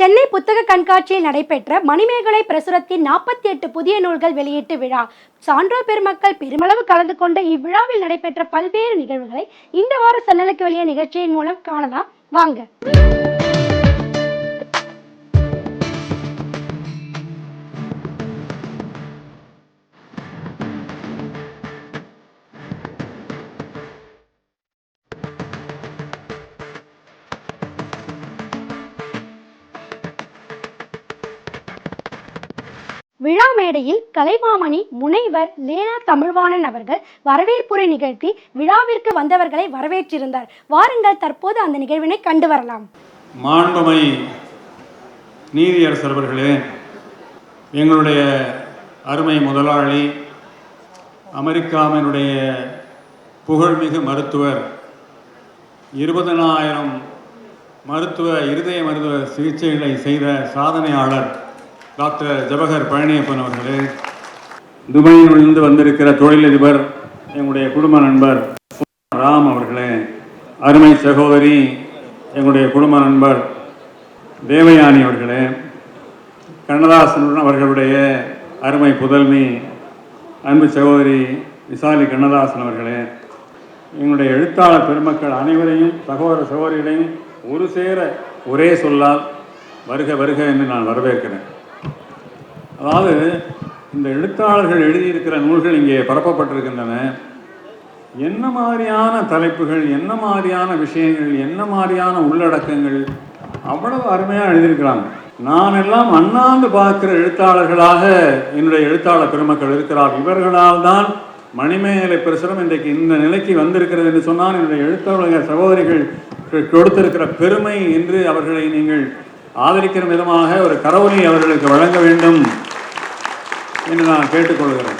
சென்னை புத்தக கண்காட்சியில் நடைபெற்ற மணிமேகலை பிரசுரத்தின் நாற்பத்தி எட்டு புதிய நூல்கள் வெளியீட்டு விழா. சான்றோர் பெருமக்கள் பெருமளவு கலந்து கொண்ட இவ்விழாவில் நடைபெற்ற பல்வேறு நிகழ்வுகளை இந்த வார சன்னலுக்கு வெளியே நிகழ்ச்சியின் மூலம் காணலாம். வாங்க. விழா மேடையில் கலைமாமணி முனைவர் லேனா தமிழ்வாணன் அவர்கள் வரவேற்புரை நிகழ்த்தி விழாவிற்கு வந்தவர்களை வரவேற்றிருந்தார். வாருங்கள் தற்போது அந்த நிகழ்வினை கண்டு வரலாம். மாண்புமை நீதியரசர் அவர்களே எங்களுடைய அருமை முதலாளி அமெரிக்காவினுடைய புகழ்மிகு மருத்துவர் இருபதனாயிரம் மருத்துவ இருதய மருத்துவ சிகிச்சைகளை செய்த சாதனையாளர் டாக்டர் ஜவஹர் பழனியப்பன் அவர்களே. துபாயிலிருந்து வந்திருக்கிற தொழிலதிபர் எங்களுடைய குடும்ப நண்பர் ராம் அவர்களே. அருமை சகோதரி எங்களுடைய குடும்ப நண்பர் தேவயானி அவர்களே. கண்ணதாசன் அவர்களுடைய அருமை புதல்வி அன்பு சகோதரி விசாலி கண்ணதாசன் அவர்களே. எங்களுடைய எழுத்தாளர் பெருமக்கள் அனைவரையும் சகோதர சகோதரிகளையும் ஒரு சேர ஒரே சொல்லால் வருக வருக என்று நான் வரவேற்கிறேன். அதாவது இந்த எழுத்தாளர்கள் எழுதியிருக்கிற நூல்கள் இங்கே பரப்பப்பட்டிருக்கின்றன. என்ன மாதிரியான தலைப்புகள் என்ன மாதிரியான விஷயங்கள் என்ன மாதிரியான உள்ளடக்கங்கள் அவ்வளவு அருமையாக எழுதியிருக்கிறாங்க. நான் எல்லாம் அண்ணாந்து பார்க்கிற எழுத்தாளர்களாக என்னுடைய எழுத்தாளர் பெருமக்கள் இருக்கிறார். இவர்களால் தான் மணிமேகலை பிரசுரம் இன்றைக்கு இந்த நிலைக்கு வந்திருக்கிறது என்று சொன்னால் என்னுடைய எழுத்தாளர் சகோதரிகள் கொடுத்திருக்கிற பெருமை என்று அவர்களை நீங்கள் ஆதரிக்கிற விதமாக ஒரு கரவொலி அவர்களுக்கு வழங்க வேண்டும். என்று நான் கேட்டுக்கொள்கிறேன்.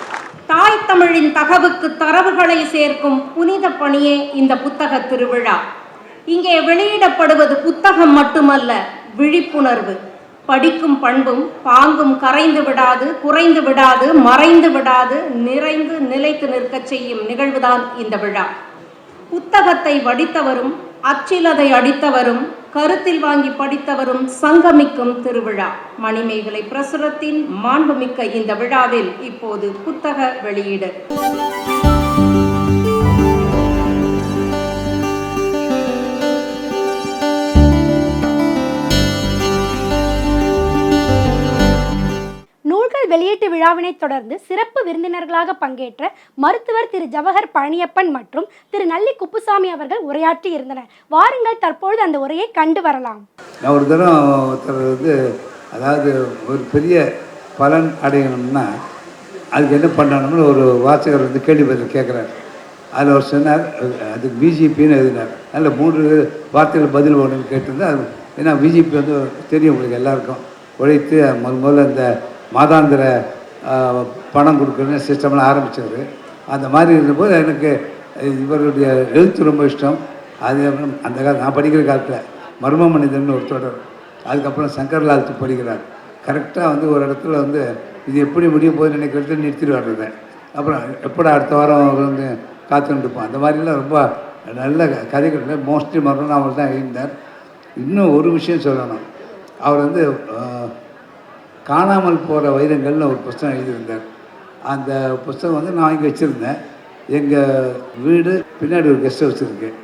தாய் தமிழின் தகவுக்கு தரவுகளை சேர்க்கும் புனித பணியே இந்த புத்தக திருவிழா. இங்கே வெளியிடப்படுவது புத்தகம் மட்டுமல்ல விழிப்புணர்வு. படிக்கும் பண்பும் பாங்கும் கரைந்து விடாது குறைந்து விடாது மறைந்து விடாது நிறைந்து நிலைத்து நிற்கச் செய்யும் நிகழ்வுதான் இந்த விழா. புத்தகத்தை வடித்தவரும் அச்சிலதை அடித்தவரும் கருத்தில் வாங்கி படித்தவரும் சங்கமிக்கும் திருவிழா. மணிமேகலை பிரசுரத்தின் மாண்புமிக்க இந்த விழாவில் இப்போது புத்தக வெளியீடு. வெளியீட்டு விழாவினைத் தொடர்ந்து சிறப்பு விருந்தினர்களாக பங்கேற்ற மருத்துவர் திரு. ஜவஹர் பழனியப்பன் மற்றும் திரு. நல்லி குப்புசாமி அவர்கள் உரையாற்றி இருந்தனர். வாருங்கள் தற்பொழுது அந்த உரையை கண்டு வரலாம். நான் ஒரு தரம் ஒருத்தர் வந்து அதாவது ஒரு பெரிய பலன் அடையணும்னா அதுக்கு என்ன பண்ணணும்னு ஒரு வாசகர் வந்து கேள்வி பதில் கேட்குறாரு. அதில் அவர் சொன்னார் அதுக்கு பிஜேபின்னு எழுதினார். அதில் மூன்று வார்த்தைகள் பதில் வேணும்னு கேட்டிருந்தா அது ஏன்னா பிஜேபி வந்து தெரியும் உங்களுக்கு எல்லாருக்கும். உழைத்து முதல் முதல்ல இந்த மாதாந்திர பணம் கொடுக்குறன்னு சிஸ்டம்லாம் ஆரம்பித்தவர் அந்த மாதிரி இருந்தபோது எனக்கு இவருடைய எழுத்து ரொம்ப இஷ்டம். அது அந்த காலம் நான் படிக்கிற காலத்தில் மர்ம மனிதன் ஒரு தொடர். அதுக்கப்புறம் சங்கர்லால் படிக்கிறார். கரெக்டாக வந்து ஒரு இடத்துல வந்து இது எப்படி முடிய போகுதுன்னு நினைக்கிறது நிறுத்திட்டு வர்றது அப்புறம் எப்படா அடுத்த வாரம் வந்து காத்துட்டு இருப்போம் அந்த மாதிரிலாம் ரொம்ப நல்ல க- கதைகள். மோஸ்ட்லி மரணம் அவர் தான் இருந்தார் இன்னும் ஒரு விஷயம் சொல்லணும். அவர் வந்து காணாமல் போகிற வைரங்கள்னு ஒரு புஸ்தகம் எழுதியிருந்தார். அந்த புஸ்தகம் வந்து நான் இங்கே வச்சுருந்தேன். எங்கள் வீடு பின்னாடி ஒரு கெஸ்ட் ஹவுஸ் இருக்குது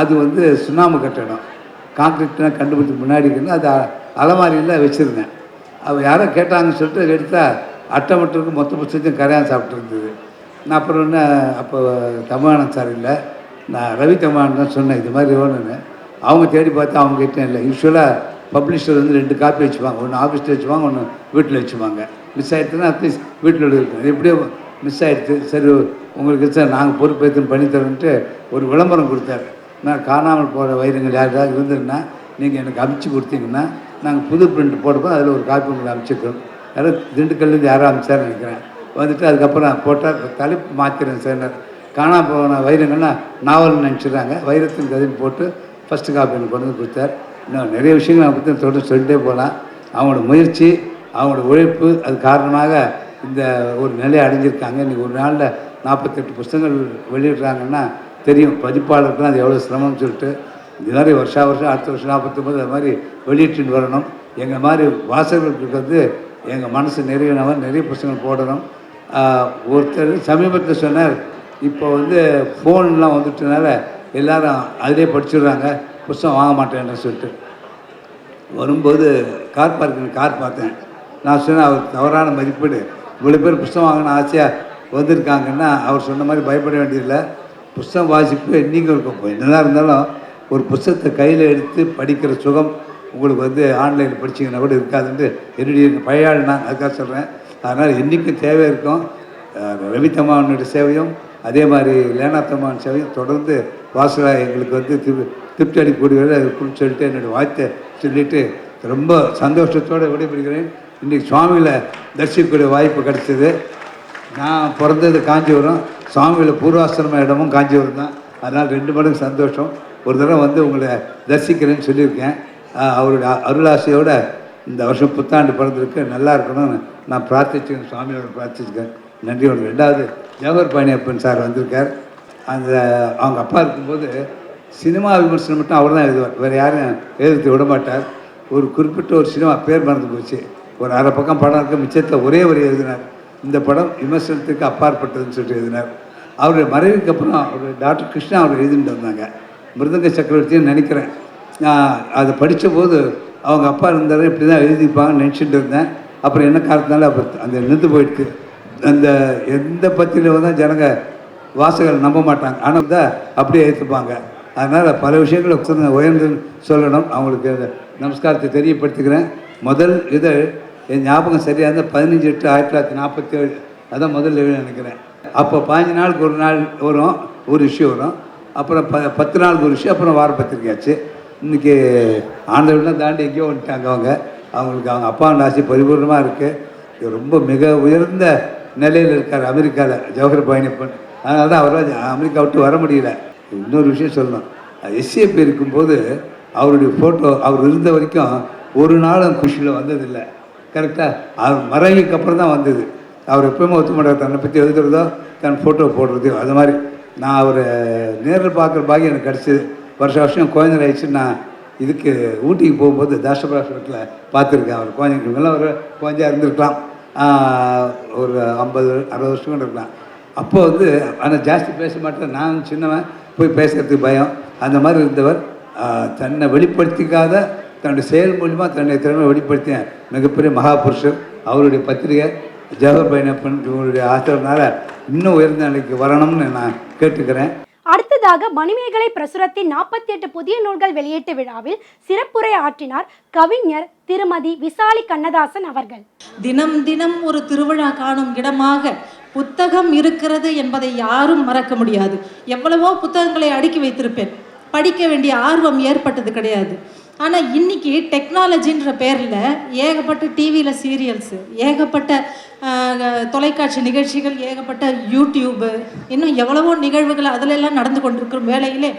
அது வந்து சுண்ணாம்பு கட்டடம். கான்கிரீட்லாம் கண்டுபிடிச்சி முன்னாடி இருக்குன்னு அது அலமாரியில் வச்சுருந்தேன். அவள் யாரோ கேட்டாங்கன்னு சொல்லிட்டு எடுத்தால் அட்டை மட்டும் இருக்கு மொத்த புத்தகத்தையும் கரையான் சாப்பிட்ருந்தது நான் அப்புறம் என்ன அப்போ தமிழானந்த் சார் இல்லை. நான் ரவி தமிழன் தான் சொன்னேன் இது மாதிரி வேணும்னு. அவங்க தேடி பார்த்து அவங்க கிட்டே இல்லை. யூஸ்வலாக பப்ளிஷர் வந்து ரெண்டு காப்பி வச்சுப்பாங்க. ஒன்று ஆஃபீஸில் வச்சுப்பாங்க ஒன்று வீட்டில் வச்சுப்பாங்க. மிஸ் ஆகிடுச்சுன்னா அட்லீஸ்ட் வீட்டில் இருக்கும் அது எப்படியோ மிஸ் ஆகிடுச்சு சரி உங்களுக்கு சார் நாங்கள் பொறுப்பேற்றுன்னு பண்ணித்தரோன்ட்டு ஒரு விளம்பரம் கொடுத்தாரு. நான் காணாமல் போகிற வைரங்கள் யாருக்காவது இருந்ததுன்னா நீங்கள் எனக்கு அமுச்சு கொடுத்தீங்கன்னா நாங்கள் புது பிரிண்ட் போடும்போது அதில் ஒரு காப்பி உங்களுக்கு அமுச்சிருக்கோம் யாரும் திண்டுக்கல்லேருந்து யாரோ அமிச்சார் நினைக்கிறேன். வந்துட்டு அதுக்கப்புறம் போட்டால் தலைப்பு மாற்றிறேன் சார் காணாமல் போன வைரங்கள்னா நாவல் நினச்சிடுறாங்க. வைரத்தின் கதைன்னு போட்டு ஃபஸ்ட்டு காப்பி எனக்கு கொண்டு வந்து கொடுத்தார். இன்னும் நிறைய விஷயங்கள் நான் பற்றி தொடர்ந்து சொல்லிட்டே போகலாம். அவங்களோட முயற்சி அவங்களோட உழைப்பு அது காரணமாக இந்த ஒரு நிலையை அடைஞ்சிருக்காங்க. இன்றைக்கி ஒரு நாளில் நாற்பத்தெட்டு புஸ்தகங்கள் வெளியிடுறாங்கன்னா தெரியும் பதிப்பாளருக்குலாம் அது எவ்வளோ சிரமம்னு சொல்லிட்டு. இது மாதிரி வருஷா வருஷம் அடுத்த வருஷம் நாற்பத்தொம்பது அது மாதிரி வெளியிட்டு வரணும். எங்கள் மாதிரி வாசகர்களுக்கு வந்து எங்கள் மனசு நிறையனவன் நிறைய புஸ்தகங்கள் போடணும். ஒருத்தர் சமீபத்தில் சொன்னார் இப்போ வந்து ஃபோன்லாம் வந்துட்டனால எல்லாரும் அதிலே படிச்சிடுறாங்க. புஸ்தகம் வாங்க மாட்டேன்னு சொல்லிட்டு. வரும்போது கார் பார்க்கிங் கார் பார்த்தேன். நான் சொன்னேன் அவர் தவறான மதிப்பீடு. இவ்வளோ பேர் புஸ்தகம் வாங்கணும் ஆசையாக வந்திருக்காங்கன்னா அவர் சொன்ன மாதிரி பயப்பட வேண்டியதில்லை. புஸ்தகம் வாசிப்பு நீங்கள் இருக்கும் என்னதான் இருந்தாலும் ஒரு புஸ்தகத்தை கையில் எடுத்து படிக்கிற சுகம் உங்களுக்கு வந்து ஆன்லைனில் படிச்சிங்கன்னா கூட இருக்காதுன்ட்டு என்னுடைய பழைய ஆள் நான் அதுக்காக சொல்கிறேன் அதனால் என்றைக்கும் தேவை இருக்கும். ரவித்தம்மாவனுடைய சேவையும் அதே மாதிரி லேனாத்தம்மாவின் சேவையும் தொடர்ந்து வாசலாக எங்களுக்கு வந்து திரு திருப்தி அளிக்கக்கூடியவர்கள் இருக்குன்னு சொல்லிட்டு என்னுடைய வாழ்த்தை சொல்லிட்டு ரொம்ப சந்தோஷத்தோடு விடைபெறுகிறேன். இன்றைக்கி சுவாமிகளை தரிசிக்கக்கூடிய வாய்ப்பு கிடச்சிது. நான் பிறந்தது காஞ்சிபுரம். சுவாமியில் பூர்வாசிரம இடமும் காஞ்சிபுரம் தான். அதனால் ரெண்டு மடங்கு சந்தோஷம். ஒரு தடவை வந்து உங்களை தரிசிக்கிறேன்னு சொல்லியிருக்கேன். அவருடைய அருளாசையோட இந்த வருஷம் புத்தாண்டு பிறந்திருக்கு. நல்லா இருக்கணும்னு நான் பிரார்த்திச்சுக்கேன் சுவாமியோட பிரார்த்திச்சுக்கேன் நன்றி. ஒன்று ரெண்டாவது ஜவஹர் பாணியப்பன் சார் வந்திருக்கார். அந்த அவங்க அப்பா இருக்கும்போது சினிமா விமர்சனம் மட்டும் அவர் தான் எழுதுவார். வேறு யாரும் எழுதி விட மாட்டார். ஒரு குறிப்பிட்ட ஒரு சினிமா பேர் மறந்து போச்சு. ஒரு அரை பக்கம் படம் இருக்க மிச்சத்தில் ஒரே ஒரு எழுதினார். இந்த படம் விமர்சனத்துக்கு அப்பாற்பட்டதுன்னு சொல்லிட்டு எழுதினார். அவருடைய மறைவுக்கு அப்புறம் அவர் டாக்டர் கிருஷ்ணா அவர் எழுதிட்டு வந்தாங்க. மிருதங்க சக்கரவர்த்தின்னு நினைக்கிறேன். நான் அதை படித்த போது அவங்க அப்பா இருந்தாலும் இப்படி தான் எழுதிப்பாங்கன்னு நினச்சிட்டு இருந்தேன். அப்புறம் என்ன காரணத்தினால அப்போ அந்த நின்று போயிட்டு அந்த எந்த பத்திரிகையில் தான் ஜனங்க வாசகர்கள் நம்ப மாட்டாங்க. ஆனால் தான் அப்படியே ஏற்றுப்பாங்க அதனால் பல விஷயங்களை உயர்ந்து சொல்லணும். அவங்களுக்கு நமஸ்காரத்தை தெரியப்படுத்துகிறேன் முதல் இதழ் என் ஞாபகம் சரியாக இருந்தால் பதினஞ்சு எட்டு ஆயிரத்தி தொள்ளாயிரத்தி நாற்பத்தி ஏழு அதான் முதல் இதழ் நினைக்கிறேன். அப்போ பதினஞ்சு நாளுக்கு ஒரு நாள் வரும் ஒரு விஷயம் வரும். அப்புறம் ப பத்து நாளுக்கு ஒரு விஷயம் அப்புறம் வார பத்திரிக்கையாச்சு இன்றைக்கி ஆண்டவெல்லாம் தாண்டி எங்கேயோ வந்துட்டாங்க அவங்க. அவங்களுக்கு அவங்க அப்பா ஆசை பரிபூர்ணமாக இருக்குது ரொம்ப மிக உயர்ந்த நிலையில் இருக்கார். அமெரிக்காவில் ஜவஹர் பயணிப்பன் அதனால தான் அவரால் அமெரிக்கா விட்டு வர முடியல. இன்னொரு விஷயம் சொல்லணும். எஸ்ஏபி இருக்கும்போது அவருடைய ஃபோட்டோ அவர் இருந்த வரைக்கும் ஒரு நாளும் குஷியில் வந்ததில்லை. கரெக்டாக அவர் மறைவுக்கு அப்புறம் தான் வந்தது. அவர் எப்பயுமே ஒத்து மாட்டார் தன்னை பற்றி எழுதுறதோ தன் ஃபோட்டோ போடுறதோ அது மாதிரி. நான் அவரை நேரில் பார்க்குற பாக்கியம் எனக்கு கிடச்சிது. வருஷம் வருஷம் குழந்தை ஆயிடுச்சு நான் இதுக்கு ஊட்டிக்கு போகும்போது தாசபாசத்தில் பார்த்துருக்கேன். அவர் குழந்தைங்களுக்கெல்லாம் ஒரு குழந்தையாக இருந்திருக்கலாம். ஒரு ஐம்பது அறுபது வருஷம் இருக்கலாம். அப்போ வந்து ஆனால் ஜாஸ்தி பேச மாட்டேன். நான் சின்னவன். போய் பேசுறதுக்கு பயம். அந்த மாதிரி இருந்தவர் தன்னை வெளிப்படுத்திக்காத தன்னுடைய செயல் மூலிமா தன்னுடைய திறமை வெளிப்படுத்திய மிகப்பெரிய மகாபுருஷர். அவருடைய பத்திரிகை ஜவஹர் பைனப்பன் இவருடைய ஆசிரியர்னால இன்னும் உயர்ந்த நிலைக்கு வரணும்னு நான் கேட்டுக்கிறேன். அடுத்ததாக மணிமேகலை பிரசுரத்தின் நாற்பத்தி எட்டு புதிய நூல்கள் வெளியீட்டு விழாவில் சிறப்புரை ஆற்றினார் கவிஞர் திருமதி விசாலி கண்ணதாசன் அவர்கள். தினம் தினம் ஒரு திருவிழா காணும் இடமாக புத்தகம் இருக்கிறது என்பதை யாரும் மறக்க முடியாது. எவ்வளவோ புத்தகங்களை அடுக்கி வைத்திருப்பேன். படிக்க வேண்டிய ஆர்வம் ஏற்பட்டது கிடையாது. ஆனால் இன்னைக்கு டெக்னாலஜின்ற பேரில் ஏகப்பட்ட டிவியில் சீரியல்ஸு ஏகப்பட்ட தொலைக்காட்சி நிகழ்ச்சிகள் ஏகப்பட்ட யூடியூபு இன்னும் எவ்வளவோ நிகழ்வுகள் அதிலெல்லாம் நடந்து கொண்டிருக்கிற வேலையிலே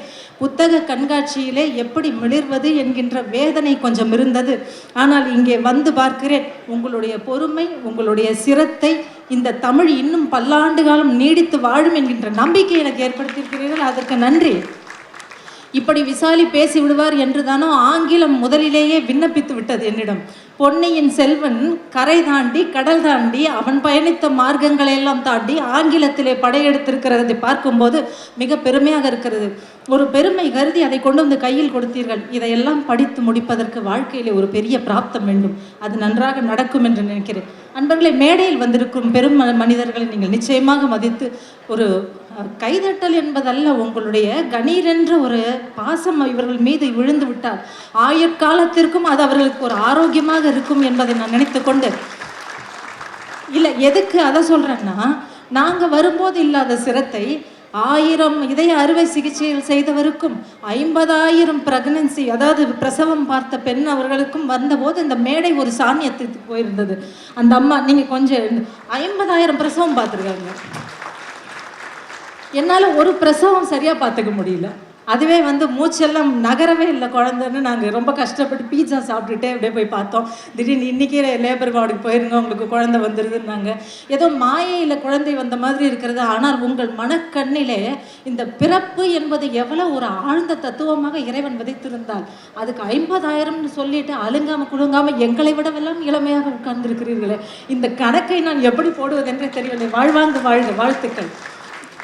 புத்தக கண்காட்சியிலே எப்படி மிளிர்வது என்கின்ற வேதனை கொஞ்சம் இருந்தது. ஆனால் இங்கே வந்து பார்க்கிறேன் உங்களுடைய பொறுமை உங்களுடைய சிரத்தை இந்த தமிழ் இன்னும் பல்லாண்டு காலம் நீடித்து வாழும் என்கின்ற நம்பிக்கை எனக்கு ஏற்படுத்தியிருக்கிறீர்கள். அதற்கு நன்றி. இப்படி விசாலி பேசி விடுவார் என்று தானோ ஆங்கிலம் முதலிலேயே விண்ணப்பித்து விட்டது என்னிடம். பொன்னியின் செல்வன் கரை தாண்டி கடல் தாண்டி அவன் பயணித்த மார்க்கங்களை எல்லாம் தாண்டி ஆங்கிலத்திலே படையெடுத்திருக்கிறதை பார்க்கும்போது மிக பெருமையாக இருக்கிறது. ஒரு பெருமை கருதி அதை கொண்டு வந்து கையில் கொடுத்தீர்கள். இதையெல்லாம் படித்து முடிப்பதற்கு வாழ்க்கையிலே ஒரு பெரிய பிராப்தம் வேண்டும். அது நன்றாக நடக்கும் என்று நினைக்கிறேன். அன்பர்களை மேடையில் வந்திருக்கும் பெரும் ம- மனிதர்களை நீங்கள் நிச்சயமாக மதித்து ஒரு கைதட்டல் என்பதல்ல உங்களுடைய கணீர் என்ற ஒரு பாசம் இவர்கள் மீது விழுந்து விட்டால் ஆயுட்காலத்திற்கும் அது அவர்களுக்கு ஒரு ஆரோக்கியமாக இருக்கும் என்பதை நான் நினைத்து கொண்டு இல்லை எதுக்கு அதை சொல்கிறேன்னா நாங்கள் வரும்போது இல்லாத சிரத்தை ஆயிரம் இதய அறுவை சிகிச்சையில் செய்தவருக்கும் ஐம்பதாயிரம் பிரெக்னன்சி அதாவது பிரசவம் பார்த்த பெண் அவர்களுக்கும் வந்தபோது இந்த மேடை ஒரு சாமியத்துக்கு போயிருந்தது. அந்த அம்மா நீங்கள் கொஞ்சம் ஐம்பதாயிரம் பிரசவம் பார்த்துருக்காங்க. என்னால் ஒரு பிரசவம் சரியாக பார்த்துக்க முடியல. அதுவே வந்து மூச்செல்லாம் நகரவே இல்லை குழந்தைன்னு நாங்கள் ரொம்ப கஷ்டப்பட்டு பீட்சா சாப்பிட்டுட்டே அப்படியே போய் பார்த்தோம். திடீர்னு இன்றைக்கே லேபர் வார்டுக்கு போயிருங்க உங்களுக்கு குழந்தை வந்துடுதுன்னாங்க ஏதோ மாயையில் குழந்தை வந்த மாதிரி இருக்கிறது. ஆனால் உங்கள் மனக்கண்ணிலே இந்த பிறப்பு என்பது எவ்வளோ ஒரு ஆழ்ந்த தத்துவமாக இறைவன் விதைத்திருந்தால் அதுக்கு ஐம்பதாயிரம்னு சொல்லிட்டு அழுங்காமல் குழுங்காமல் எங்களை விடவெல்லாம் இளமையாக உட்கார்ந்துருக்கிறீர்களே. இந்த கணக்கை நான் எப்படி போடுவதென்றே தெரியவில்லை. வாழ்வாங்கு வாழ்க வாழ்த்துக்கள்.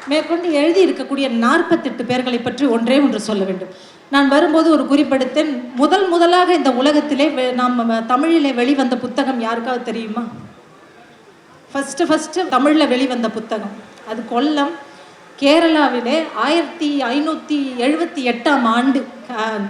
மேற்கொண்டு எழுதி இருக்கக்கூடிய நாற்பத்தெட்டு பேர்களை பற்றி ஒன்றே ஒன்று சொல்ல வேண்டும். நான் வரும்போது ஒரு குறிப்பெடுத்தேன். முதல் முதலாக இந்த உலகத்திலே வெ- நாம் தமிழிலே வெளிவந்த புத்தகம் யாருக்காவது தெரியுமா? ஃபஸ்ட்டு ஃபஸ்ட்டு தமிழில் வெளிவந்த புத்தகம். அது கொல்லம் கேரளாவிலே ஆயிரத்தி ஐநூற்றி எழுபத்தி எட்டாம் ஆண்டு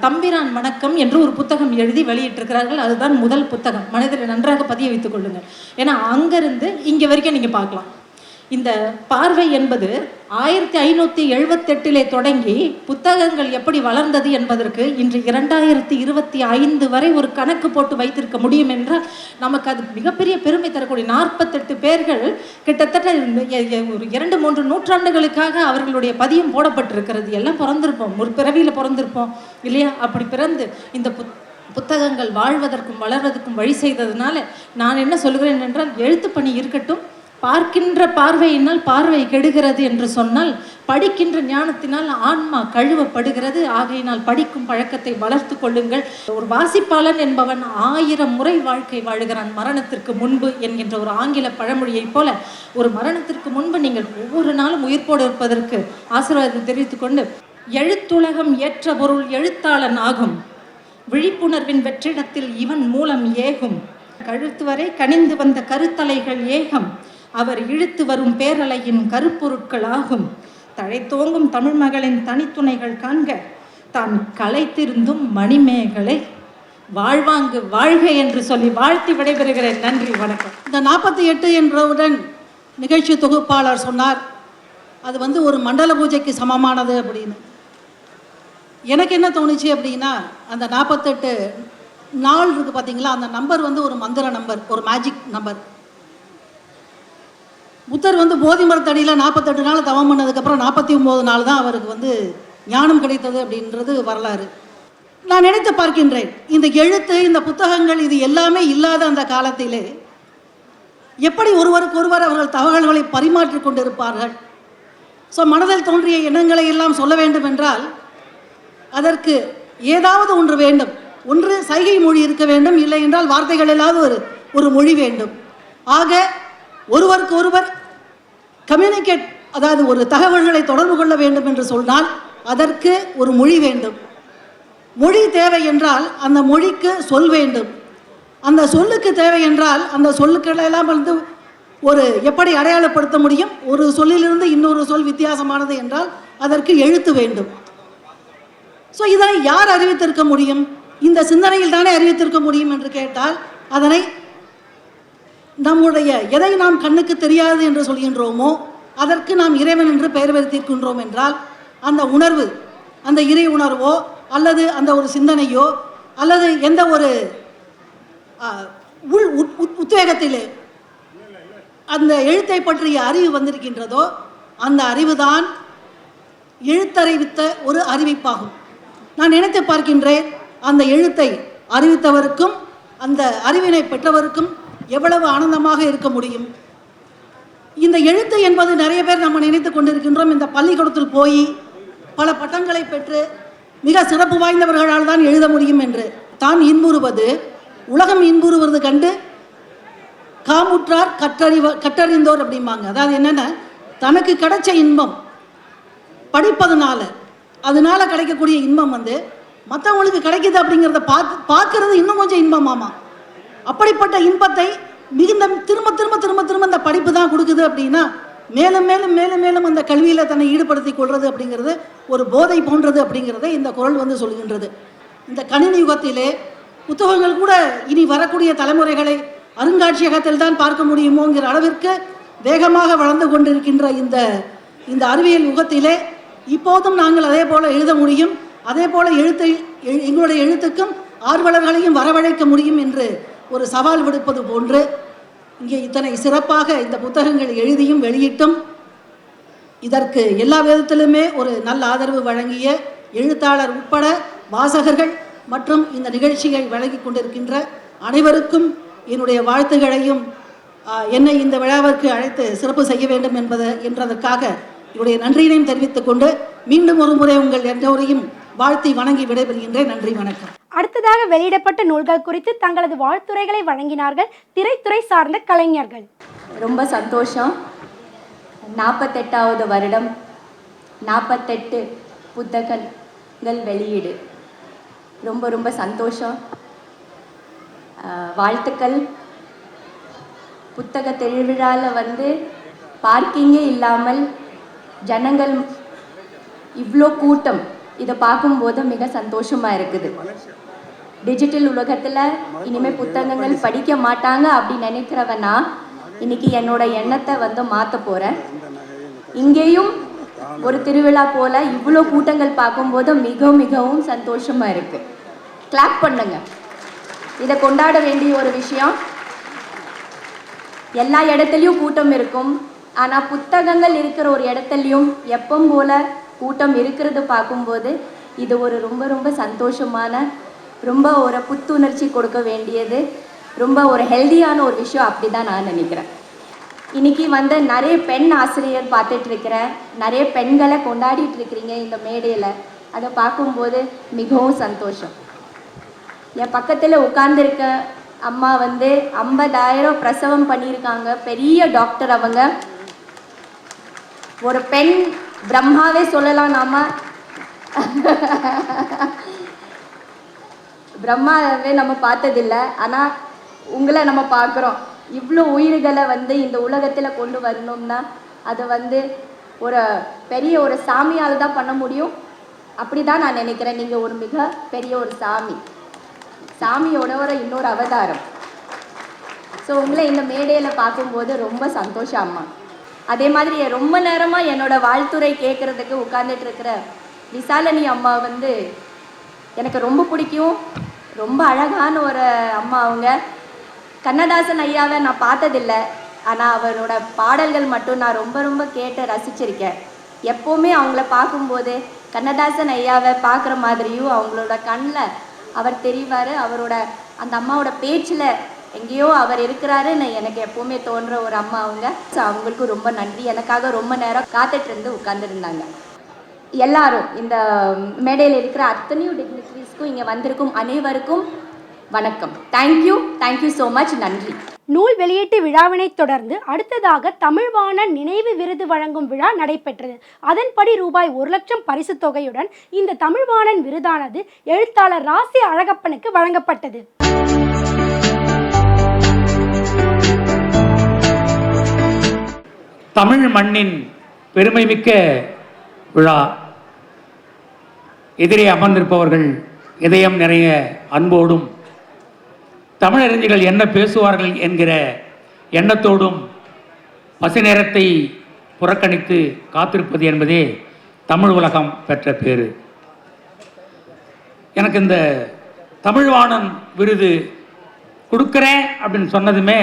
தம்பிரான் வணக்கம் என்று ஒரு புத்தகம் எழுதி வெளியிட்டிருக்கிறார்கள். அதுதான் முதல் புத்தகம். மனதில் நன்றாக பதிய வைத்துக் கொள்ளுங்கள். ஏன்னா அங்கேருந்து இங்கே வரைக்கும் நீங்கள் பார்க்கலாம். இந்த பார்வை என்பது ஆயிரத்தி ஐநூற்றி எழுபத்தெட்டிலே தொடங்கி புத்தகங்கள் எப்படி வளர்ந்தது என்பதற்கு இன்று இரண்டாயிரத்தி இருபத்தி ஐந்து வரை ஒரு கணக்கு போட்டு வைத்திருக்க முடியும் என்றால் நமக்கு அது மிகப்பெரிய பெருமை தரக்கூடிய நாற்பத்தெட்டு பேர்கள் கிட்டத்தட்ட ஒரு இரண்டு மூன்று நூற்றாண்டுகளுக்காக அவர்களுடைய பதியம் போடப்பட்டிருக்கிறது. எல்லாம் பிறந்திருப்போம். ஒரு பிறவியில் பிறந்திருப்போம். இல்லையா? அப்படி பிறந்து இந்த புத் புத்தகங்கள் வாழ்வதற்கும் வளர்வதற்கும் வழி செய்ததுனால நான் என்ன சொல்கிறேன் என்றால் எழுத்து பணி இருக்கட்டும் பார்க்கின்ற பார்வையினால் பார்வை கெடுகிறது என்று சொன்னால் படிக்கின்ற ஞானத்தினால் ஆன்மா கழுவப்படுகிறது. ஆகையினால் படிக்கும் பழக்கத்தை வளர்த்து கொள்ளுங்கள். ஒரு வாசிப்பாளன் என்பவன் ஆயிரம் முறை வாழ்க்கை வாழுகிறான். மரணத்திற்கு முன்பு என்கின்ற ஒரு ஆங்கில பழமொழியைப் போல ஒரு மரணத்திற்கு முன்பு நீங்கள் ஒவ்வொரு நாளும் உயிர்ப்போடு இருப்பதற்கு ஆசீர்வாதம் தெரிவித்துக் கொண்டு எழுத்துலகம் ஏற்ற பொருள் எழுத்தாளன் ஆகும். விழிப்புணர்வின் வெற்றிடத்தில் இவன் மூலம் ஏகும். கழுத்து வரை கனிந்து வந்த கருத்தலைகள் ஏகம். அவர் இழுத்து வரும் பேரலையின் கருப்பொருட்கள் ஆகும் தழைத்தோங்கும் தமிழ் மகளின் தனித்துணைகள் காண்க. தான் களைத்திருந்தும் மணிமேகலை. வாழ்வாங்கு வாழ்க என்று சொல்லி வாழ்த்தி விடைபெறுகிறேன். நன்றி வணக்கம். இந்த நாற்பத்தி எட்டு என்றவுடன் நிகழ்ச்சி தொகுப்பாளர் சொன்னார் அது வந்து ஒரு மண்டல பூஜைக்கு சமமானது அப்படின்னு. எனக்கு என்ன தோணுச்சு அப்படின்னா அந்த நாற்பத்தெட்டு நாள் இருக்குது பார்த்தீங்களா அந்த நம்பர் வந்து ஒரு மந்திர நம்பர் ஒரு மேஜிக் நம்பர். புத்தர் வந்து போதி மரத்தடியில் நாற்பத்தெட்டு நாள் தவம் பண்ணதுக்கப்புறம் நாற்பத்தி ஒம்பது நாள் தான் அவருக்கு வந்து ஞானம் கிடைத்தது அப்படின்றது வரலாறு. நான் நினைத்து பார்க்கின்றேன் இந்த எழுத்து இந்த புத்தகங்கள் இது எல்லாமே இல்லாத அந்த காலத்திலே எப்படி ஒருவருக்கு ஒருவர் அவர்கள் தகவல்களை பரிமாற்றிக் கொண்டிருப்பார்கள்? ஸோ மனதில் தோன்றிய எண்ணங்களை எல்லாம் சொல்ல வேண்டும் என்றால் அதற்கு ஏதாவது ஒன்று வேண்டும். ஒன்று சைகை மொழி இருக்க வேண்டும் இல்லை என்றால் வார்த்தைகள் ஏதாவது ஒரு ஒரு மொழி வேண்டும். ஆக ஒருவருக்கு ஒருவர் கம்யூனிகேட் அதாவது ஒரு தகவல்களை தொடர்பு கொள்ள வேண்டும் என்று சொன்னால் அதற்கு ஒரு மொழி வேண்டும். மொழி தேவை என்றால் அந்த மொழிக்கு சொல் வேண்டும். அந்த சொல்லுக்கு தேவை என்றால் அந்த சொல்லுக்களெல்லாம் வந்து ஒரு எப்படி அடையாளப்படுத்த முடியும்? ஒரு சொல்லிலிருந்து இன்னொரு சொல் வித்தியாசமானது என்றால் அதற்கு எழுத்து வேண்டும். ஸோ இதனை யார் அறிவித்திருக்க முடியும்? இந்த சிந்தனையில் தானே அறிவித்திருக்க முடியும் என்று கேட்டால் அதனை நம்முடைய எதை நாம் கண்ணுக்கு தெரியாது என்று சொல்கின்றோமோ அதற்கு நாம் இறைவன் என்று பெயர் வைத்திருக்கின்றோம் என்றால் அந்த உணர்வு அந்த இறை உணர்வோ அல்லது அந்த ஒரு சிந்தனையோ அல்லது எந்த ஒரு உள் உத்- உத்- உத்வேகத்திலே அந்த எழுத்தை பற்றிய அறிவு வந்திருக்கின்றதோ அந்த அறிவுதான் எழுத்தறிவித்த ஒரு அறிவிப்பாகும். நான் நினைத்து பார்க்கின்றேன் அந்த எழுத்தை அறிவித்தவருக்கும் அந்த அறிவினை பெற்றவருக்கும் எவ்வளவு ஆனந்தமாக இருக்க முடியும்? இந்த எழுத்து என்பது நிறைய பேர் நம்ம நினைத்து கொண்டிருக்கின்றோம். இந்த பள்ளிக்கூடத்தில் போய் பல பட்டங்களை பெற்று மிக சிறப்பு வாய்ந்தவர்களால் தான் எழுத முடியும் என்று தான் இன்புறுவது. உலகம் இன்புறுவது கண்டு காமுற்றார் கற்றறிவ கற்றறிந்தோர் அப்படிம்பாங்க. அதாவது என்னென்ன? தனக்கு கிடைச்ச இன்பம். படிப்பதனால. அதனால கிடைக்கக்கூடிய இன்பம் வந்து மற்றவங்களுக்கு கிடைக்கிது அப்படிங்கிறத பார்த்து பார்க்கறது இன்னும் கொஞ்சம் இன்பமாமா? அப்படிப்பட்ட இன்பத்தை மிகுந்த திரும்ப திரும்ப திரும்ப திரும்ப அந்த படிப்பு தான் கொடுக்குது அப்படின்னா மேலும் மேலும் மேலும் மேலும் அந்த கல்வியில் தன்னை ஈடுபடுத்தி கொள்வது அப்படிங்கிறது ஒரு போதை போன்றது அப்படிங்கிறத இந்த குரல் வந்து சொல்கின்றது. இந்த கணினி யுகத்திலே புத்தகங்கள் கூட இனி வரக்கூடிய தலைமுறைகளை அருங்காட்சியகத்தில் தான் பார்க்க முடியுமோங்கிற அளவிற்கு வேகமாக வளர்ந்து கொண்டிருக்கின்ற இந்த இந்த அறிவியல் யுகத்திலே இப்போதும் நாங்கள் அதே போல் எழுத முடியும். அதே போல் எழுத்தை எங்களுடைய எழுத்துக்கும் ஆர்வலர்களையும் வரவழைக்க முடியும் என்று ஒரு சவால் விடுப்பது போன்று இங்கே இத்தனை சிறப்பாக இந்த புத்தகங்கள் எழுதியும் வெளியிட்டும். இதற்கு எல்லா விதத்திலுமே ஒரு நல்ல ஆதரவு வழங்கிய எழுத்தாளர் உட்பட வாசகர்கள் மற்றும் இந்த நிகழ்ச்சியை வழங்கி கொண்டிருக்கின்ற அனைவருக்கும் என்னுடைய வாழ்த்துகளையும் என்னை இந்த விழாவிற்கு அழைத்து சிறப்பு செய்ய வேண்டும் என்பது என்றதற்காக என்னுடைய நன்றியினையும் தெரிவித்துக் கொண்டு மீண்டும் ஒரு முறை உங்கள் எல்லோரையும் வாழ்த்தி வணங்கி விடைபெறுகின்றேன். நன்றி வணக்கம். அடுத்ததாக வெளியிடப்பட்ட நூல்கள் குறித்து தங்களது வாழ்த்துரைகளை வழங்கினார்கள் திரைத்துறை சார்ந்த கலைஞர்கள். ரொம்ப சந்தோஷம். நாற்பத்தெட்டாவது வருடம் நாற்பத்தெட்டு புத்தகங்கள் வெளியீடு. ரொம்ப ரொம்ப சந்தோஷம். வாழ்த்துக்கள். புத்தக திருவிழாவில் வந்து பார்க்கிங்கே இல்லாமல் ஜனங்கள் இவ்வளோ கூட்டம். இதை பார்க்கும்போது மிக சந்தோஷமாக இருக்குது. டிஜிட்டல் உலகத்தில் இனிமேல் புத்தகங்கள் படிக்க மாட்டாங்க அப்படி நினைக்கிறவனா இன்னைக்கு என்னோட எண்ணத்தை வந்து மாற்ற போகிறேன் இங்கேயும் ஒரு திருவிழா போல இவ்வளோ கூட்டங்கள் பார்க்கும்போது மிக மிகவும் சந்தோஷமாக இருக்கு. கிளாப் பண்ணுங்க. இதை கொண்டாட வேண்டிய ஒரு விஷயம் எல்லா இடத்துலையும் கூட்டம் இருக்கும். ஆனால் புத்தகங்கள் இருக்கிற ஒரு இடத்துலையும் எப்பவும் போல கூட்டம் இருக்கிறது பார்க்கும்போது இது ஒரு ரொம்ப ரொம்ப சந்தோஷமான ரொம்ப ஒரு புத்துணர்ச்சி கொடுக்க வேண்டியது. ரொம்ப ஒரு ஹெல்தியான ஒரு விஷயம் அப்படி தான் நான் நினைக்கிறேன். இன்னைக்கு வந்து நிறைய பெண் ஆசிரியர் பார்த்துட்டு இருக்கிறேன். நிறைய பெண்களை கொண்டாடிட்டு இருக்கிறீங்க இந்த மேடையில். அதை பார்க்கும்போது மிகவும் சந்தோஷம். என் பக்கத்தில் உட்கார்ந்துருக்க அம்மா வந்து ஐம்பதாயிரம் பிரசவம் பண்ணியிருக்காங்க. பெரிய டாக்டர் அவங்க. ஒரு பெண் பிரம்மாவே சொல்லலாம் நாம. பிரம்மாவே நம்ம பார்த்ததில்ல. ஆனால் உங்களை நம்ம பார்க்குறோம். இவ்வளோ உயிர்களை வந்து இந்த உலகத்தில் கொண்டு வரணும்னா அது வந்து ஒரு பெரிய ஒரு சாமியால் தான் பண்ண முடியும். அப்படி தான் நான் நினைக்கிறேன். நீங்கள் ஒரு மிக பெரிய ஒரு சாமி. சாமியோட ஒரு இன்னொரு அவதாரம். ஸோ உங்களை இந்த மேடையில் பார்க்கும்போது ரொம்ப சந்தோஷம் அம்மா. அதே மாதிரி ரொம்ப நேரமாக என்னோட வாழ்த்துரை கேட்குறதுக்கு உட்கார்ந்துட்டு இருக்கிற விசாலனி அம்மா வந்து எனக்கு ரொம்ப பிடிக்கும். ரொம்ப அழகான ஒரு அம்மா அவங்க. கண்ணதாசன் ஐயாவை நான் பார்த்ததில்ல. ஆனால் அவரோட பாடல்கள் மட்டும் நான் ரொம்ப ரொம்ப கேட்டு ரசிச்சிருக்கேன். எப்போவுமே அவங்கள பார்க்கும்போது கண்ணதாசன் ஐயாவை பார்க்குற மாதிரியும் அவங்களோட கண்ணில் அவர் தெரிவார். அவரோட அந்த அம்மாவோட பேச்சில் எங்கேயோ அவர் இருக்கிறாருன்னு எனக்கு எப்போவுமே தோன்ற ஒரு அம்மா அவங்க ஸோ அவங்களுக்கு ரொம்ப நன்றி. எனக்காக ரொம்ப நேரம் காத்துட்டு இருந்து உட்காந்துருந்தாங்க எல்லாரும் இந்த மேடையில் இருக்கிற அத்தனையும் டிக்னிட்டரிஸ்க்கும் இங்கே வந்திருக்கும் அனைவருக்கும் வணக்கம். தேங்க்யூ தேங்க்யூ ஸோ மச் நன்றி. நூல் வெளியீட்டு விழாவினைத் தொடர்ந்து அடுத்ததாக தமிழ்வாணன் நினைவு விருது வழங்கும் விழா நடைபெற்றது. அதன்படி ரூபாய் ஒரு லட்சம் பரிசுத் தொகையுடன் இந்த தமிழ்வாணன் விருதானது எழுத்தாளர் ராசி அழகப்பனுக்கு வழங்கப்பட்டது. தமிழ் மண்ணின் பெருமைமிக்க விழா. எதிரே அமர்ந்திருப்பவர்கள் இதயம் நிறைய அன்போடும் தமிழறிஞர்கள் என்ன பேசுவார்கள் என்கிற எண்ணத்தோடும் பசி நேரத்தை புறக்கணித்து காத்திருப்பது என்பதே தமிழ் உலகம் பெற்ற பேரு எனக்கு இந்த தமிழ்வாணன் விருது கொடுக்குறேன் அப்படின்னு சொன்னதுமே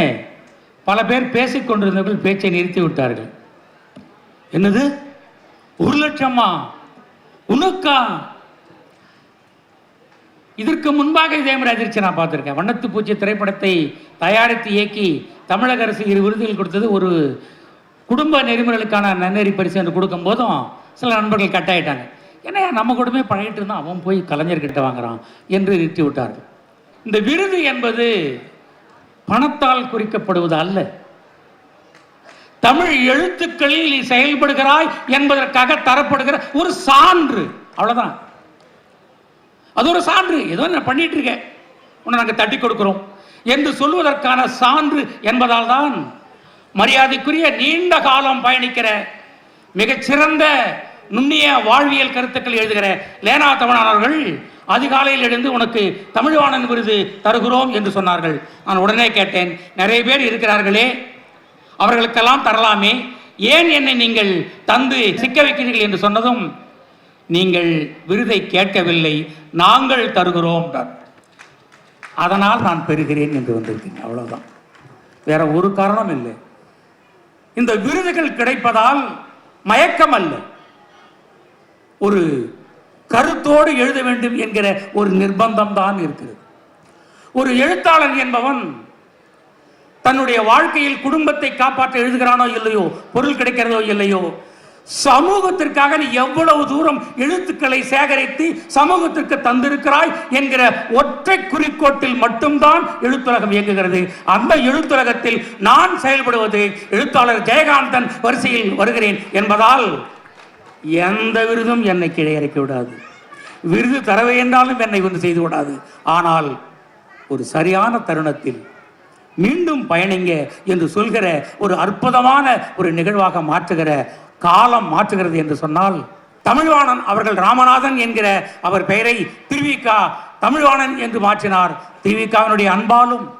பல பேர் பேசிக் கொண்டிருந்தவர்கள் பேச்சை நிறுத்தி விட்டார்கள். என்னது? ஒரு லட்சமா? உனக்கா? இதற்கு முன்பாக இதே மாதிரி அதிர்ச்சி நான் பார்த்துருக்கேன். வண்ணத்து பூச்சி திரைப்படத்தை தயாரித்து இயக்கி தமிழக அரசு இரு விருதுகள் கொடுத்தது ஒரு குடும்ப நெறிமுறைகளுக்கான நன்னெறி பரிசு என்று கொடுக்கும் போதும் சில நண்பர்கள் கட்டாயிட்டாங்க. ஏன்னா நம்ம கூடமே பழகிட்டு இருந்தால் அவன் போய் கலைஞர்கிட்ட வாங்குறான் என்று நிறுத்தி விட்டார்கள். இந்த விருது என்பது பணத்தால் குறிக்கப்படுவது அல்ல. தமிழ் எழுத்துக்களில் நீ செயல்படுகிறாய் என்பதற்காக தரப்படுகிற ஒரு சான்று. அவ்வளவுதான். அது ஒரு சான்று. ஏதோ நான் பண்ணிட்டு இருக்கேன். உன்னை நாங்கள் தட்டி கொடுக்கிறோம். என்று சொல்வதற்கான சான்று என்பதால் தான் மரியாதைக்குரிய நீண்ட காலம் பயணிக்கிற மிகச்சிறந்த நுண்ணிய வாழ்வியல் கருத்துக்கள் எழுதுகிற லேனா தமிழன் அவர்கள் அதிகாலையில் எழுந்து உனக்கு தமிழ்வாணன் விருது தருகிறோம் என்று சொன்னார்கள். நான் உடனே கேட்டேன் நிறைய பேர் இருக்கிறார்களே அவர்களுக்கெல்லாம் தரலாமே. ஏன் என்னை நீங்கள் தந்து சிக்க வைக்கிறீர்கள்? என்று சொன்னதும் நீங்கள் விருதை கேட்கவில்லை நாங்கள் தருகிறோம் அதனால் நான் பெறுகிறேன் என்று வந்திருக்கேன் அவ்வளவுதான். வேற ஒரு காரணம் இல்லை. இந்த விருதுகள் கிடைப்பதால் மயக்கம் அல்ல. ஒரு கருத்தோடு எழுத வேண்டும் என்கிற ஒரு நிர்பந்தம் தான் இருக்கிறது. ஒரு எழுத்தாளன் என்பவன் தன்னுடைய வாழ்க்கையில் குடும்பத்தை காப்பாற்ற எழுதுகிறானோ இல்லையோ பொருள் கிடைக்கிறதோ இல்லையோ சமூகத்திற்காக நீ எவ்வளவு தூரம் எழுத்துக்களை சேகரித்து சமூகத்திற்கு தந்திருக்கிறாய் என்கிற ஒற்றை குறிக்கோட்டில் மட்டும்தான் எழுத்துலகம் இயங்குகிறது. அந்த எழுத்துலகத்தில் நான் செயல்படுவது எழுத்தாளர் ஜெயகாந்தன் வரிசையில் வருகிறேன் என்பதால் எந்த விருதும் என்னை கீழே இறக்கி விடாது. விருது தர என்றாலும் என்னை ஒன்று செய்து விடாது ஆனால் ஒரு சரியான தருணத்தில் மீண்டும் பயணிங்க என்று சொல்கிற ஒரு அற்புதமான ஒரு நிகழ்வாக மாற்றுகிற காலம் மாற்றுகிறது என்று சொன்னால் தமிழ்வாணன் அவர்கள் ராமநாதன் என்கிற அவர் பெயரை திருவிக்கா தமிழ்வாணன் என்று மாற்றினார். திருவிக்காவினுடைய அன்பாலும்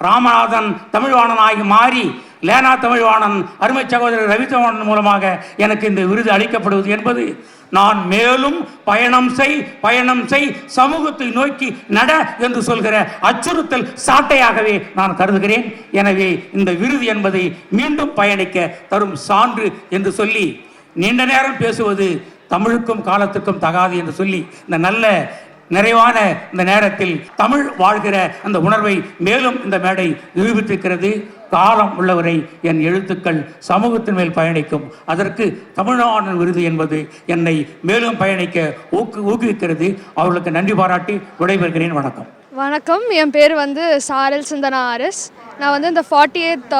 ராமநாதன் தமிழ்வாணனாகி மாறி லேனா தமிழ்வாணன் அருமை சகோதரர் ரவிச்சந்திரன் மூலமாக எனக்கு இந்த விருது அளிக்கப்படுவது என்பது நான் மேலும் பயணம் செய் பயணம் செய் சமூகத்தை நோக்கி நட என்று சொல்கிற அச்சுறுத்தல் சாட்டையாகவே நான் கருதுகிறேன். எனவே இந்த விருது என்பதை மீண்டும் பயணிக்க தரும் சான்று என்று சொல்லி நீண்ட நேரம் பேசுவது தமிழுக்கும் காலத்துக்கும் தகாது என்று சொல்லி இந்த நல்ல நிறைவான இந்த நேரத்தில் தமிழ் வாழ்கிற அந்த உணர்வை மேலும் இந்த மேடை நிரூபித்திருக்கிறது. காலம் உள்ளவரை என் எழுத்துக்கள் சமூகத்தின் மேல் பயணிக்கும். அதற்கு தமிழ்நாடு விருது என்பது என்னை மேலும் பயணிக்க ஊக்கு ஊக்குவிக்கிறது. அவர்களுக்கு நன்றி பாராட்டி விடைபெறுகிறேன். வணக்கம். வணக்கம். என் பேர் வந்து சாரல் சிந்தனா ஆர்எஸ். நான் வந்து இந்த ஃபார்ட்டி எய்த்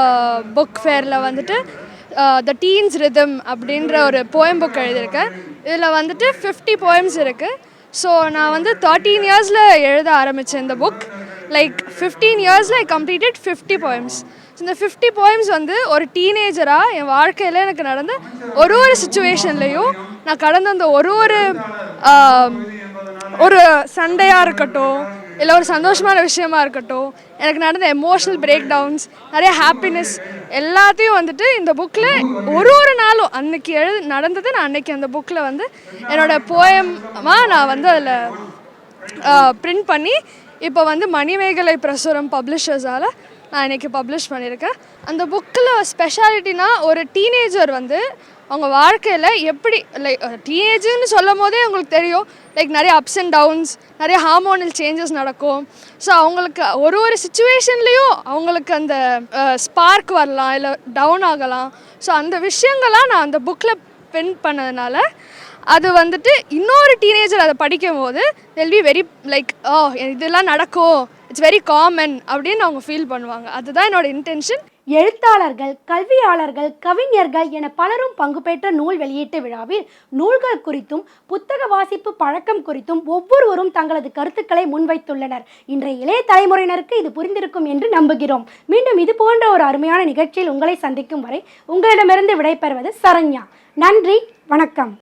புக் ஃபேரில் வந்துட்டு த டீன்ஸ் ரிதம் அப்படின்ற ஒரு போயம் புக் எழுதியிருக்கேன். இதில் வந்துட்டு ஃபிஃப்டி போயம்ஸ் இருக்குது ஸோ நான் வந்து தேர்ட்டீன் இயர்ஸில் எழுத ஆரம்பித்தேன் இந்த புக் லைக் ஃபிஃப்டீன் இயர்ஸில் ஐ கம்ப்ளீட்டட் ஃபிஃப்டி போயம்ஸ் இந்த ஃபிஃப்டி போயம்ஸ் வந்து ஒரு டீனேஜராக என் வாழ்க்கையில் எனக்கு நடந்த ஒரு ஒரு சுச்சுவேஷன்லேயும் நான் கடந்த அந்த ஒரு ஒரு ஒரு சண்டையாக இருக்கட்டும் இல்லை ஒரு சந்தோஷமான விஷயமா இருக்கட்டும் எனக்கு நடந்த எமோஷனல் பிரேக் டவுன்ஸ் நிறைய ஹாப்பினஸ் எல்லாத்தையும் வந்துட்டு இந்த புக்கில் ஒரு ஒரு நாளும் அன்னைக்கு எழுது நடந்தது. நான் அன்னைக்கு அந்த புக்கில் வந்து என்னோட போயமாக நான் வந்து அதில் பிரிண்ட் பண்ணி இப்போ வந்து மணிமேகலை பிரசுரம் பப்ளிஷர்ஸால் நான் இன்றைக்கி பப்ளிஷ் பண்ணியிருக்கேன். அந்த புக்கில் ஸ்பெஷாலிட்டினா ஒரு டீனேஜர் வந்து அவங்க வாழ்க்கையில் எப்படி லைக் டீனேஜர்னு சொல்லும் போதே உங்களுக்கு தெரியும். லைக் நிறைய அப்ஸ் அண்ட் டவுன்ஸ் நிறைய ஹார்மோனல் சேஞ்சஸ் நடக்கும். ஸோ அவங்களுக்கு ஒரு ஒரு சுச்சுவேஷன்லேயும் அவங்களுக்கு அந்த ஸ்பார்க் வரலாம் இல்லை டவுன் ஆகலாம். ஸோ அந்த விஷயங்கள்லாம் நான் அந்த புக்கில் பென் பண்ணதுனால அது வந்துட்டு இன்னொரு டீனேஜர் அதை படிக்கும் போது they'll be very like oh இதெல்லாம் நடக்கும். இட்ஸ் வெரி காமன் அப்படின்னு அவங்க ஃபீல் பண்ணுவாங்க. அதுதான் என்னோட இன்டென்ஷன் எழுத்தாளர்கள் கல்வியாளர்கள் கவிஞர்கள் என பலரும் பங்கு பெற்ற நூல் வெளியீட்டு விழாவில் நூல்கள் குறித்தும் புத்தக வாசிப்பு பழக்கம் குறித்தும் ஒவ்வொருவரும் தங்களது கருத்துக்களை முன்வைத்துள்ளனர். இன்றைய இளைய தலைமுறையினருக்கு இது புரிந்திருக்கும் என்று நம்புகிறோம். மீண்டும் இது போன்ற ஒரு அருமையான நிகழ்ச்சியில் உங்களை சந்திக்கும் வரை உங்களிடமிருந்து விடைபெறுவது சரண்யா. நன்றி வணக்கம்.